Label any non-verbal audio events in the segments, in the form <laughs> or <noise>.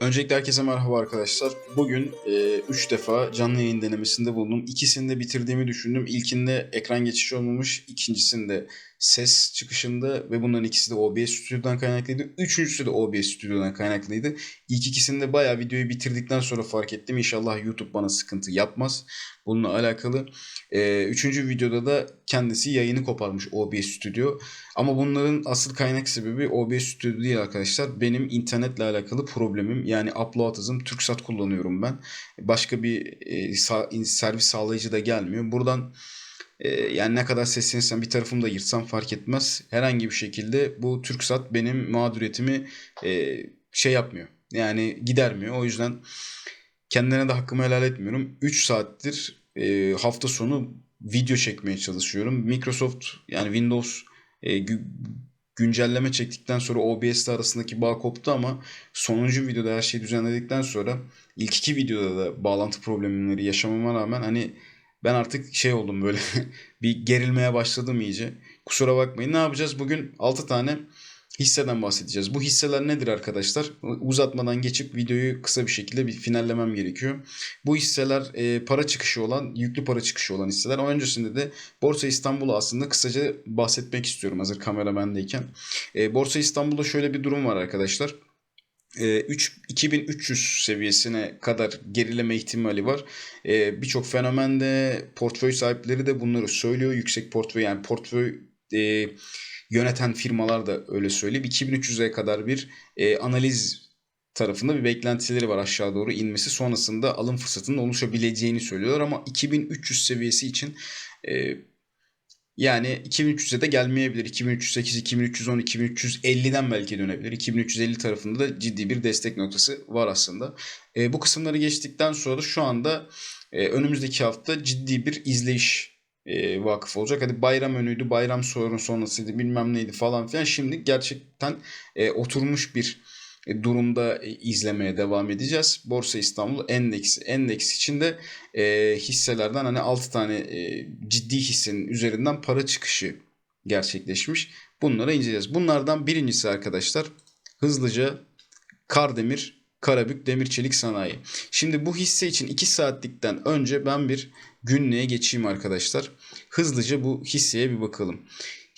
Öncelikle herkese merhaba arkadaşlar. Bugün 3 defa canlı yayın denemesinde bulundum. İkisini de bitirdiğimi düşündüm. İlkinde ekran geçişi olmamış, ikincisinde ses çıkışında ve bunların ikisi de OBS stüdyodan kaynaklıydı. Üçüncüsü de OBS stüdyodan kaynaklıydı. İlk ikisinde bayağı videoyu bitirdikten sonra fark ettim. İnşallah YouTube bana sıkıntı yapmaz. Bununla alakalı. Ee, üçüncü videoda da kendisi yayını koparmış OBS Studio. Ama bunların asıl kaynak sebebi OBS Studio değil arkadaşlar. Benim internetle alakalı problemim. Yani upload hızım TürkSat kullanıyorum ben. Başka bir e, servis sağlayıcı da gelmiyor. Buradan e, yani ne kadar seslenirsem bir tarafımı da yırtsam fark etmez. Herhangi bir şekilde bu TürkSat benim mağduriyetimi e, şey yapmıyor. Yani gidermiyor. O yüzden kendine de hakkımı helal etmiyorum. 3 saattir e, hafta sonu video çekmeye çalışıyorum. Microsoft yani Windows e, gü- güncelleme çektikten sonra OBS ile arasındaki bağ koptu ama sonuncu videoda her şeyi düzenledikten sonra ilk iki videoda da bağlantı problemleri yaşamama rağmen hani ben artık şey oldum böyle <laughs> bir gerilmeye başladım iyice. Kusura bakmayın. Ne yapacağız? Bugün 6 tane hisseden bahsedeceğiz. Bu hisseler nedir arkadaşlar? Uzatmadan geçip videoyu kısa bir şekilde bir finallemem gerekiyor. Bu hisseler e, para çıkışı olan, yüklü para çıkışı olan hisseler. Ama öncesinde de Borsa İstanbul'u aslında kısaca bahsetmek istiyorum hazır kamera bendeyken. E, Borsa İstanbul'da şöyle bir durum var arkadaşlar. E, 3 2300 seviyesine kadar gerileme ihtimali var. E, Birçok fenomende portföy sahipleri de bunları söylüyor. Yüksek portföy yani portföy e, yöneten firmalar da öyle söyleyeyim. 2300'e kadar bir e, analiz tarafında bir beklentileri var aşağı doğru inmesi. Sonrasında alım fırsatının oluşabileceğini söylüyorlar ama 2300 seviyesi için e, yani 2300'e de gelmeyebilir. 2308, 2310, 2350'den belki dönebilir. 2350 tarafında da ciddi bir destek noktası var aslında. E, bu kısımları geçtikten sonra da şu anda e, önümüzdeki hafta ciddi bir izleyiş e, vakıf olacak. Hadi bayram önüydü, bayram sorun sonrasıydı bilmem neydi falan filan. Şimdi gerçekten e, oturmuş bir durumda e, izlemeye devam edeceğiz. Borsa İstanbul endeksi. Endeks içinde e, hisselerden hani 6 tane e, ciddi hissenin üzerinden para çıkışı gerçekleşmiş. Bunları inceleyeceğiz. Bunlardan birincisi arkadaşlar hızlıca Kardemir Karabük Demir Çelik Sanayi. Şimdi bu hisse için 2 saatlikten önce ben bir günlüğe geçeyim arkadaşlar. Hızlıca bu hisseye bir bakalım.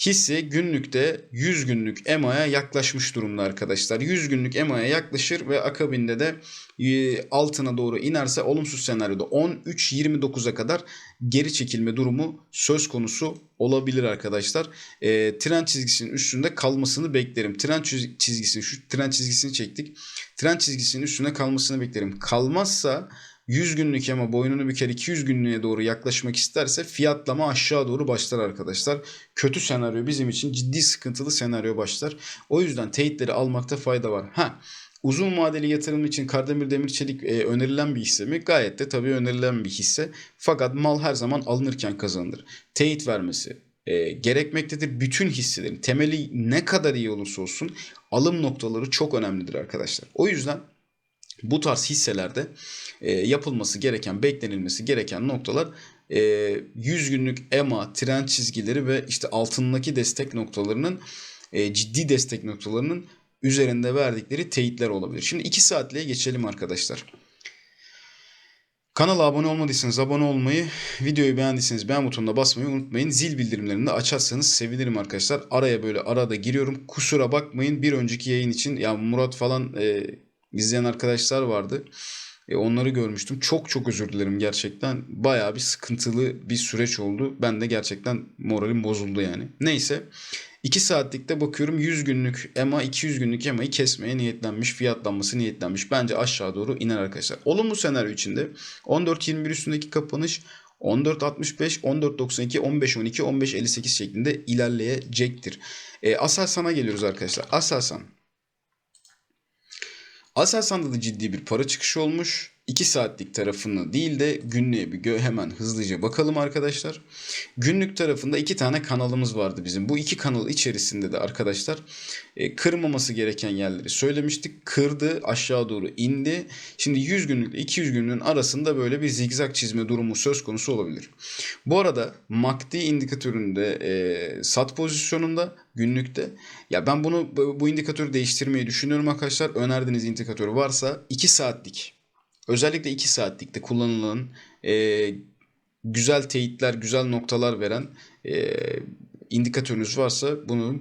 Hisse günlükte 100 günlük EMA'ya yaklaşmış durumda arkadaşlar. 100 günlük EMA'ya yaklaşır ve akabinde de e, altına doğru inerse olumsuz senaryoda 13.29'a kadar geri çekilme durumu söz konusu olabilir arkadaşlar. E, trend çizgisinin üstünde kalmasını beklerim. Trend çiz- çizgisini şu trend çizgisini çektik. Trend çizgisinin üstünde kalmasını beklerim. Kalmazsa 100 günlük ama boynunu büker 200 günlüğe doğru yaklaşmak isterse fiyatlama aşağı doğru başlar arkadaşlar. Kötü senaryo bizim için ciddi sıkıntılı senaryo başlar. O yüzden teyitleri almakta fayda var. Ha Uzun vadeli yatırım için Kardemir Demir Çelik e, önerilen bir hisse mi? Gayet de tabii önerilen bir hisse. Fakat mal her zaman alınırken kazanılır. Teyit vermesi e, gerekmektedir. Bütün hisselerin temeli ne kadar iyi olursa olsun alım noktaları çok önemlidir arkadaşlar. O yüzden bu tarz hisselerde e, yapılması gereken, beklenilmesi gereken noktalar e, 100 günlük EMA, trend çizgileri ve işte altındaki destek noktalarının e, ciddi destek noktalarının üzerinde verdikleri teyitler olabilir. Şimdi 2 saatliğe geçelim arkadaşlar. Kanala abone olmadıysanız abone olmayı, videoyu beğendiyseniz beğen butonuna basmayı unutmayın. Zil bildirimlerini de açarsanız sevinirim arkadaşlar. Araya böyle arada giriyorum. Kusura bakmayın bir önceki yayın için ya Murat falan e, izleyen arkadaşlar vardı. E, onları görmüştüm. Çok çok özür dilerim gerçekten. Bayağı bir sıkıntılı bir süreç oldu. Ben de gerçekten moralim bozuldu yani. Neyse. 2 saatlikte bakıyorum 100 günlük EMA 200 günlük EMA'yı kesmeye niyetlenmiş. Fiyatlanması niyetlenmiş. Bence aşağı doğru iner arkadaşlar. Olumlu senaryo içinde 14.21 üstündeki kapanış 14.65, 14.92, 15.12, 15.58 şeklinde ilerleyecektir. E, Aselsan'a geliyoruz arkadaşlar. Aselsan. Aselsan'da da ciddi bir para çıkışı olmuş. 2 saatlik tarafını değil de günlüğe bir gö- hemen hızlıca bakalım arkadaşlar. Günlük tarafında iki tane kanalımız vardı bizim. Bu iki kanal içerisinde de arkadaşlar e, kırmaması gereken yerleri söylemiştik. Kırdı, aşağı doğru indi. Şimdi 100 günlük ile 200 günlüğün arasında böyle bir zigzag çizme durumu söz konusu olabilir. Bu arada MACD indikatöründe e, sat pozisyonunda günlükte ya ben bunu bu bu indikatörü değiştirmeyi düşünüyorum arkadaşlar. Önerdiğiniz indikatör varsa 2 saatlik özellikle 2 saatlikte kullanılan e, güzel teyitler, güzel noktalar veren e, indikatörünüz varsa bunu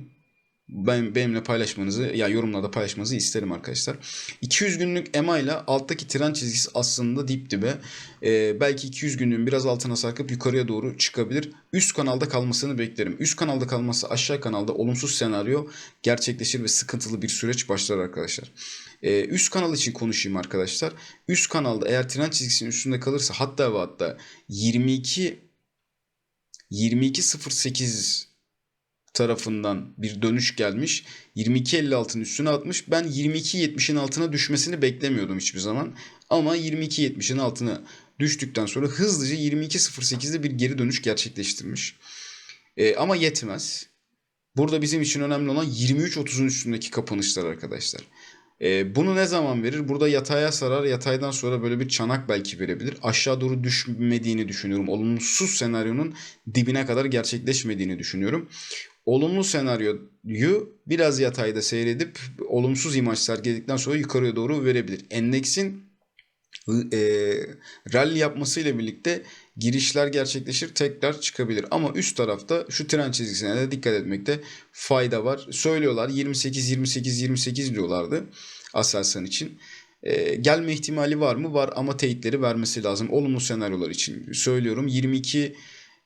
ben benimle paylaşmanızı ya yorumlarda paylaşmanızı isterim arkadaşlar. 200 günlük EMA ile alttaki trend çizgisi aslında dip dibe. Ee, belki 200 günlüğün biraz altına sarkıp yukarıya doğru çıkabilir. Üst kanalda kalmasını beklerim. Üst kanalda kalması aşağı kanalda olumsuz senaryo gerçekleşir ve sıkıntılı bir süreç başlar arkadaşlar. Ee, üst kanal için konuşayım arkadaşlar. Üst kanalda eğer trend çizgisinin üstünde kalırsa hatta ve hatta 22 22.08 tarafından bir dönüş gelmiş. 22.56'ın üstüne atmış. Ben 22.70'in altına düşmesini beklemiyordum hiçbir zaman. Ama 22.70'in altına düştükten sonra hızlıca 22.08'de bir geri dönüş gerçekleştirmiş. Ee, ama yetmez. Burada bizim için önemli olan 23.30'un üstündeki kapanışlar arkadaşlar. Ee, bunu ne zaman verir? Burada yataya sarar. Yataydan sonra böyle bir çanak belki verebilir. Aşağı doğru düşmediğini düşünüyorum. Olumsuz senaryonun dibine kadar gerçekleşmediğini düşünüyorum. Olumlu senaryoyu biraz yatayda seyredip olumsuz imaj sergiledikten sonra yukarıya doğru verebilir. Endeksin e, rally yapmasıyla birlikte girişler gerçekleşir tekrar çıkabilir. Ama üst tarafta şu tren çizgisine de dikkat etmekte fayda var. Söylüyorlar 28 28 28 diyorlardı Aselsan için. E, gelme ihtimali var mı? Var ama teyitleri vermesi lazım. Olumlu senaryolar için söylüyorum. 22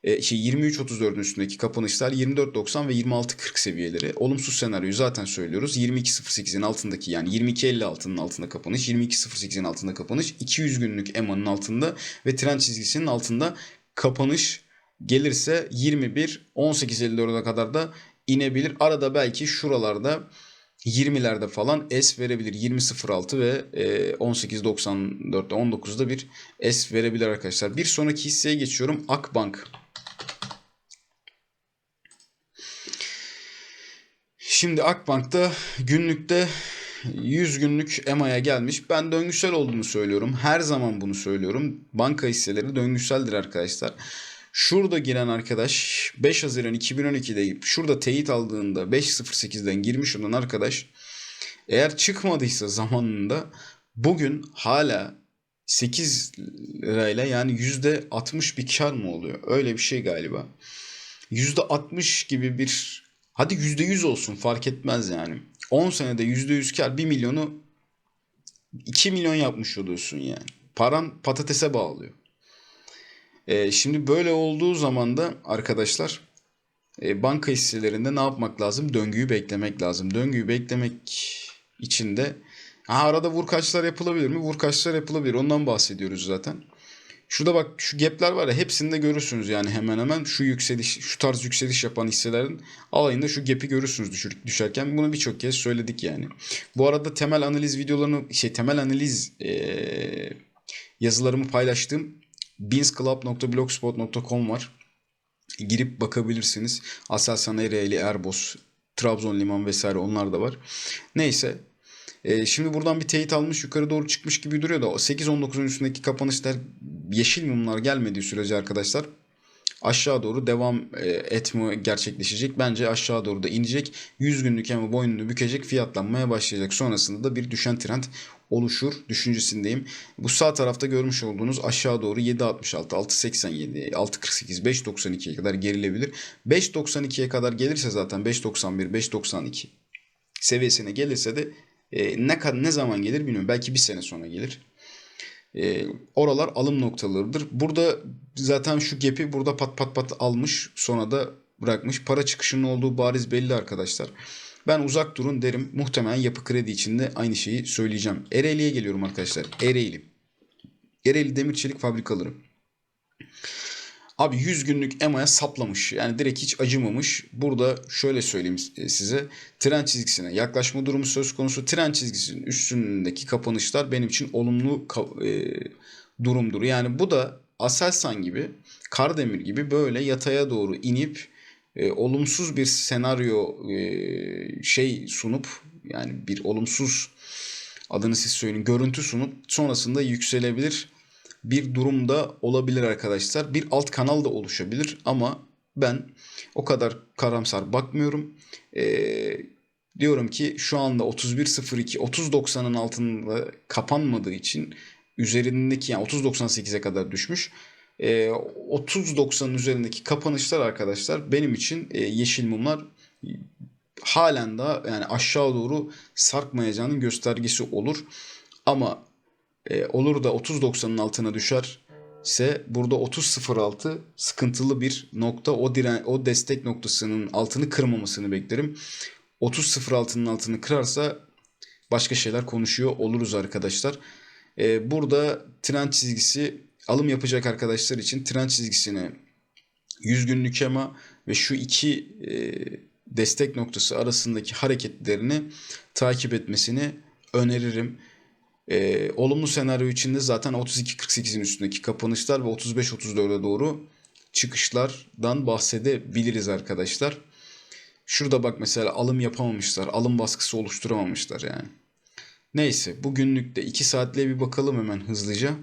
e, şey 23.34'ün üstündeki kapanışlar 24.90 ve 26.40 seviyeleri. Olumsuz senaryoyu zaten söylüyoruz. 22.08'in altındaki yani 22.56'nın altında kapanış, 22.08'in altında kapanış, 200 günlük EMA'nın altında ve trend çizgisinin altında kapanış gelirse 21 18.54'e kadar da inebilir. Arada belki şuralarda 20'lerde falan S verebilir. 20.06 ve e, 18.94'te 19'da bir S verebilir arkadaşlar. Bir sonraki hisseye geçiyorum. Akbank. Şimdi Akbank'ta günlükte 100 günlük EMA'ya gelmiş. Ben döngüsel olduğunu söylüyorum. Her zaman bunu söylüyorum. Banka hisseleri döngüseldir arkadaşlar. Şurada giren arkadaş 5 Haziran 2012'de şurada teyit aldığında 5.08'den girmiş olan arkadaş eğer çıkmadıysa zamanında bugün hala 8 lirayla yani %60 bir kar mı oluyor? Öyle bir şey galiba. %60 gibi bir hadi %100 olsun fark etmez yani. 10 senede %100 kar 1 milyonu 2 milyon yapmış oluyorsun yani. Paran patatese bağlıyor. E, şimdi böyle olduğu zaman da arkadaşlar e, banka hisselerinde ne yapmak lazım? Döngüyü beklemek lazım. Döngüyü beklemek için de ha, arada vurkaçlar yapılabilir mi? Vurkaçlar yapılabilir. Ondan bahsediyoruz zaten. Şurada bak şu gapler var ya hepsinde görürsünüz yani hemen hemen şu yükseliş şu tarz yükseliş yapan hisselerin alayında şu gap'i görürsünüz düşür, düşerken bunu birçok kez söyledik yani. Bu arada temel analiz videolarını şey temel analiz ee, yazılarımı paylaştığım beansclub.blogspot.com var. Girip bakabilirsiniz. Aselsan Ereğli, Erbos, Trabzon Liman vesaire onlar da var. Neyse. E, şimdi buradan bir teyit almış yukarı doğru çıkmış gibi duruyor da 8-19'un üstündeki kapanışlar yeşil mumlar gelmediği sürece arkadaşlar aşağı doğru devam e, etme gerçekleşecek. Bence aşağı doğru da inecek. 100 günlük ama boynunu bükecek fiyatlanmaya başlayacak. Sonrasında da bir düşen trend oluşur düşüncesindeyim. Bu sağ tarafta görmüş olduğunuz aşağı doğru 7.66, 6.87, 6.48, 5.92'ye kadar gerilebilir. 5.92'ye kadar gelirse zaten 5.91, 5.92 seviyesine gelirse de e, ne ne zaman gelir bilmiyorum. Belki bir sene sonra gelir. E, oralar alım noktalarıdır. Burada zaten şu gap'i burada pat pat pat almış sonra da bırakmış. Para çıkışının olduğu bariz belli arkadaşlar. Ben uzak durun derim. Muhtemelen yapı kredi içinde aynı şeyi söyleyeceğim. Ereğli'ye geliyorum arkadaşlar. Ereğli. Ereğli Demir Çelik Fabrikaları. Abi 100 günlük EMA'ya saplamış. Yani direkt hiç acımamış. Burada şöyle söyleyeyim e, size. Tren çizgisine yaklaşma durumu söz konusu. Tren çizgisinin üstündeki kapanışlar benim için olumlu e, durumdur. Yani bu da Aselsan gibi, Kardemir gibi böyle yataya doğru inip e, olumsuz bir senaryo e, şey sunup yani bir olumsuz adını siz söyleyin görüntü sunup sonrasında yükselebilir bir durumda olabilir arkadaşlar. Bir alt kanal da oluşabilir ama ben o kadar karamsar bakmıyorum. Ee, diyorum ki şu anda 31.02 30.90'ın altında kapanmadığı için üzerindeki yani 30.98'e kadar düşmüş. Ee, 30.90'ın üzerindeki kapanışlar arkadaşlar benim için e, yeşil mumlar halen daha yani aşağı doğru sarkmayacağının göstergesi olur. Ama e, olur da 30.90'ın altına düşerse burada 30.06 sıkıntılı bir nokta. O diren o destek noktasının altını kırmamasını beklerim. 30.06'nın altını kırarsa başka şeyler konuşuyor oluruz arkadaşlar. E, burada trend çizgisi alım yapacak arkadaşlar için trend çizgisine 100 günlük EMA ve şu iki e, destek noktası arasındaki hareketlerini takip etmesini öneririm. Ee, olumlu senaryo içinde zaten 32-48'in üstündeki kapanışlar ve 35-34'e doğru çıkışlardan bahsedebiliriz arkadaşlar. Şurada bak mesela alım yapamamışlar. Alım baskısı oluşturamamışlar yani. Neyse bugünlükte 2 saatliğe bir bakalım hemen hızlıca.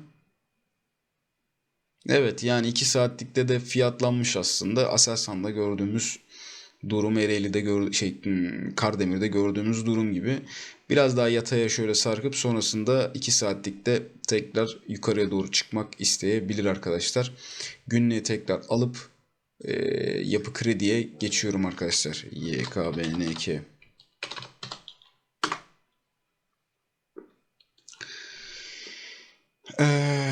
Evet yani 2 saatlikte de fiyatlanmış aslında. Aselsan'da gördüğümüz durum Ereğli'de gör şey hmm, Kardemir'de gördüğümüz durum gibi. Biraz daha yataya şöyle sarkıp sonrasında 2 saatlikte tekrar yukarıya doğru çıkmak isteyebilir arkadaşlar. Günlüğü tekrar alıp e, yapı krediye geçiyorum arkadaşlar. YKBNK. Eee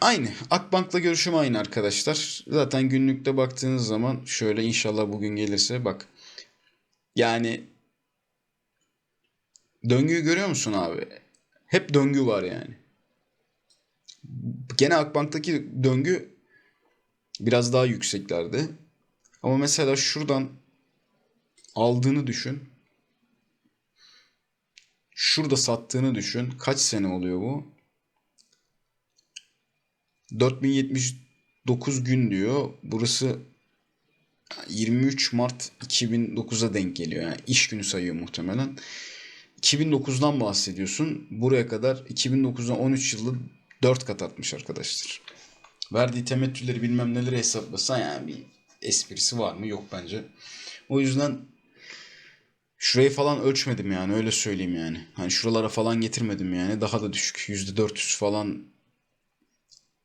Aynı. Akbank'la görüşüm aynı arkadaşlar. Zaten günlükte baktığınız zaman şöyle inşallah bugün gelirse bak. Yani döngüyü görüyor musun abi? Hep döngü var yani. Gene Akbank'taki döngü biraz daha yükseklerde. Ama mesela şuradan aldığını düşün. Şurada sattığını düşün. Kaç sene oluyor bu? 4079 gün diyor. Burası 23 Mart 2009'a denk geliyor. Yani iş günü sayıyor muhtemelen. 2009'dan bahsediyorsun. Buraya kadar 2009'dan 13 yılda 4 kat atmış arkadaşlar. Verdiği temettüleri bilmem neleri hesaplasan yani bir esprisi var mı? Yok bence. O yüzden şurayı falan ölçmedim yani öyle söyleyeyim yani. Hani şuralara falan getirmedim yani. Daha da düşük. %400 falan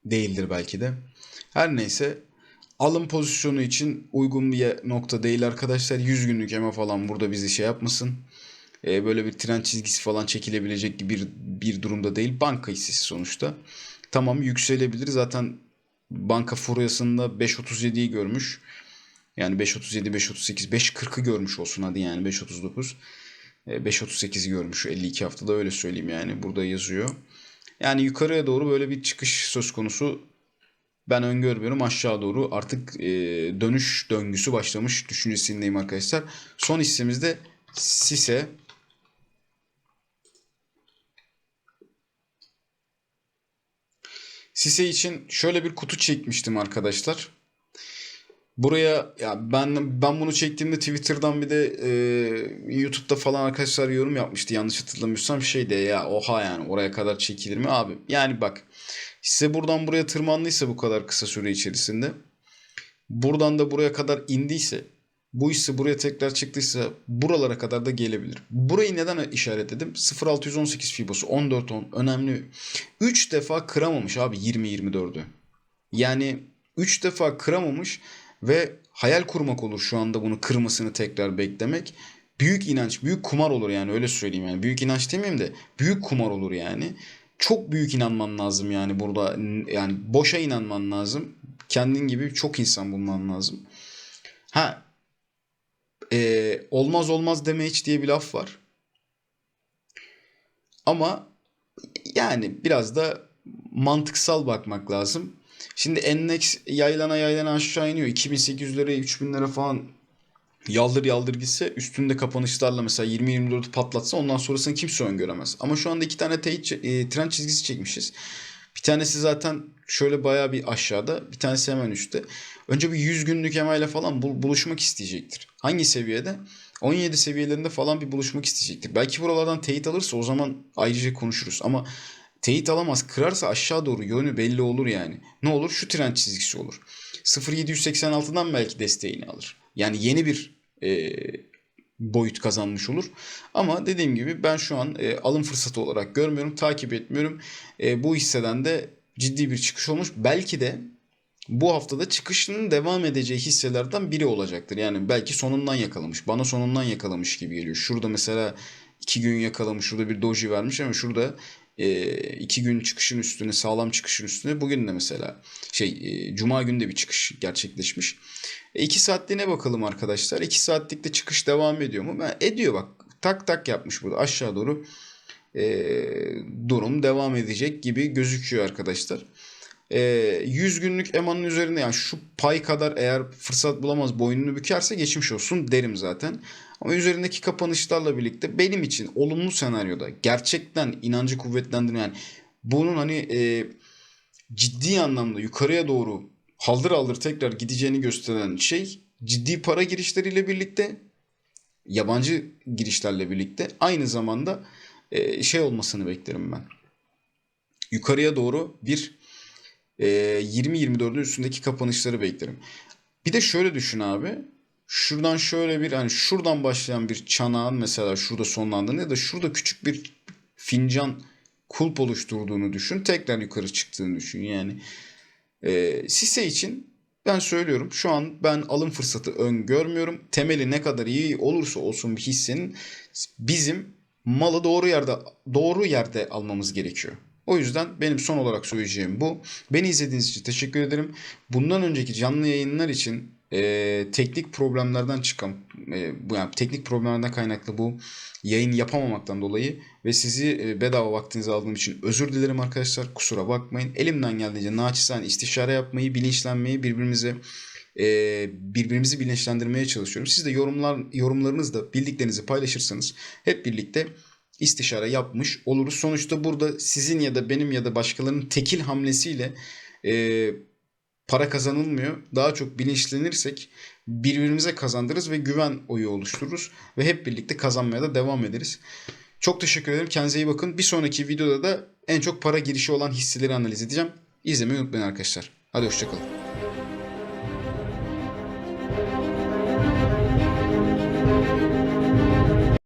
değildir belki de. Her neyse alım pozisyonu için uygun bir nokta değil arkadaşlar. 100 günlük ema falan burada bizi şey yapmasın. Ee, böyle bir tren çizgisi falan çekilebilecek bir, bir durumda değil. Banka hissesi sonuçta. Tamam yükselebilir. Zaten banka furyasında 5.37'yi görmüş. Yani 5.37, 5.38, 5.40'ı görmüş olsun hadi yani 5.39. 5.38'i görmüş 52 haftada öyle söyleyeyim yani burada yazıyor. Yani yukarıya doğru böyle bir çıkış söz konusu ben öngörmüyorum. Aşağı doğru artık e, dönüş döngüsü başlamış düşüncesindeyim arkadaşlar. Son hissemizde Sise. Sise için şöyle bir kutu çekmiştim arkadaşlar. Buraya ya ben ben bunu çektiğimde Twitter'dan bir de e, YouTube'da falan arkadaşlar yorum yapmıştı yanlış hatırlamıyorsam şey de ya oha yani oraya kadar çekilir mi abi? Yani bak size buradan buraya tırmandıysa bu kadar kısa süre içerisinde buradan da buraya kadar indiyse bu hisse buraya tekrar çıktıysa buralara kadar da gelebilir. Burayı neden işaretledim? 0618 Fibosu 14.10 önemli. 3 defa kıramamış abi 20-24'ü. Yani 3 defa kıramamış ve hayal kurmak olur şu anda bunu kırmasını tekrar beklemek. Büyük inanç, büyük kumar olur yani öyle söyleyeyim yani. Büyük inanç demeyeyim de büyük kumar olur yani. Çok büyük inanman lazım yani burada. Yani boşa inanman lazım. Kendin gibi çok insan bulman lazım. Ha e, olmaz olmaz deme hiç diye bir laf var. Ama yani biraz da mantıksal bakmak lazım. Şimdi endeks yaylana yaylana aşağı iniyor. 2800'lere 3000'lere falan yaldır yaldır gitse üstünde kapanışlarla mesela 20-24'ü patlatsa ondan sonrasını kimse öngöremez. Ama şu anda iki tane teyit, e, trend çizgisi çekmişiz. Bir tanesi zaten şöyle bayağı bir aşağıda bir tanesi hemen üstte. Önce bir 100 günlük EMA ile falan bul- buluşmak isteyecektir. Hangi seviyede? 17 seviyelerinde falan bir buluşmak isteyecektir. Belki buralardan teyit alırsa o zaman ayrıca konuşuruz. Ama teyit alamaz kırarsa aşağı doğru yönü belli olur yani. Ne olur? Şu trend çizgisi olur. 0.786'dan belki desteğini alır. Yani yeni bir e, boyut kazanmış olur. Ama dediğim gibi ben şu an e, alım fırsatı olarak görmüyorum, takip etmiyorum. E, bu hisseden de ciddi bir çıkış olmuş. Belki de bu haftada çıkışının devam edeceği hisselerden biri olacaktır. Yani belki sonundan yakalamış. Bana sonundan yakalamış gibi geliyor. Şurada mesela iki gün yakalamış. Şurada bir doji vermiş ama şurada e, iki gün çıkışın üstüne sağlam çıkışın üstüne bugün de mesela şey e, cuma günü de bir çıkış gerçekleşmiş. E, iki saatliğine bakalım arkadaşlar. İki saatlikte çıkış devam ediyor mu? Ben, ediyor bak. Tak tak yapmış burada aşağı doğru e, durum devam edecek gibi gözüküyor arkadaşlar. E, 100 günlük EMA'nın üzerinde yani şu pay kadar eğer fırsat bulamaz boynunu bükerse geçmiş olsun derim zaten. Ama üzerindeki kapanışlarla birlikte benim için olumlu senaryoda gerçekten inancı kuvvetlendiren yani bunun hani e, ciddi anlamda yukarıya doğru haldır haldır tekrar gideceğini gösteren şey ciddi para girişleriyle birlikte yabancı girişlerle birlikte aynı zamanda şey olmasını beklerim ben. Yukarıya doğru bir e, 20-24'ün üstündeki kapanışları beklerim. Bir de şöyle düşün abi. Şuradan şöyle bir hani şuradan başlayan bir çanağın mesela şurada sonlandığını ya da şurada küçük bir fincan kulp oluşturduğunu düşün. Tekrar yukarı çıktığını düşün. Yani e, Sise için ben söylüyorum şu an ben alım fırsatı öngörmüyorum. Temeli ne kadar iyi olursa olsun bir hissenin bizim malı doğru yerde doğru yerde almamız gerekiyor. O yüzden benim son olarak söyleyeceğim bu. Beni izlediğiniz için teşekkür ederim. Bundan önceki canlı yayınlar için e, teknik problemlerden çıkan e, bu yani teknik problemlerden kaynaklı bu yayın yapamamaktan dolayı ve sizi e, bedava vaktinizi aldığım için özür dilerim arkadaşlar. Kusura bakmayın. Elimden geldiğince naçizane istişare yapmayı, bilinçlenmeyi, birbirimize e, birbirimizi bilinçlendirmeye çalışıyorum. Siz de yorumlar yorumlarınızda bildiklerinizi paylaşırsanız hep birlikte istişare yapmış oluruz. Sonuçta burada sizin ya da benim ya da başkalarının tekil hamlesiyle e, para kazanılmıyor. Daha çok bilinçlenirsek birbirimize kazandırırız ve güven oyu oluştururuz. Ve hep birlikte kazanmaya da devam ederiz. Çok teşekkür ederim. Kendinize iyi bakın. Bir sonraki videoda da en çok para girişi olan hisseleri analiz edeceğim. İzlemeyi unutmayın arkadaşlar. Hadi hoşçakalın.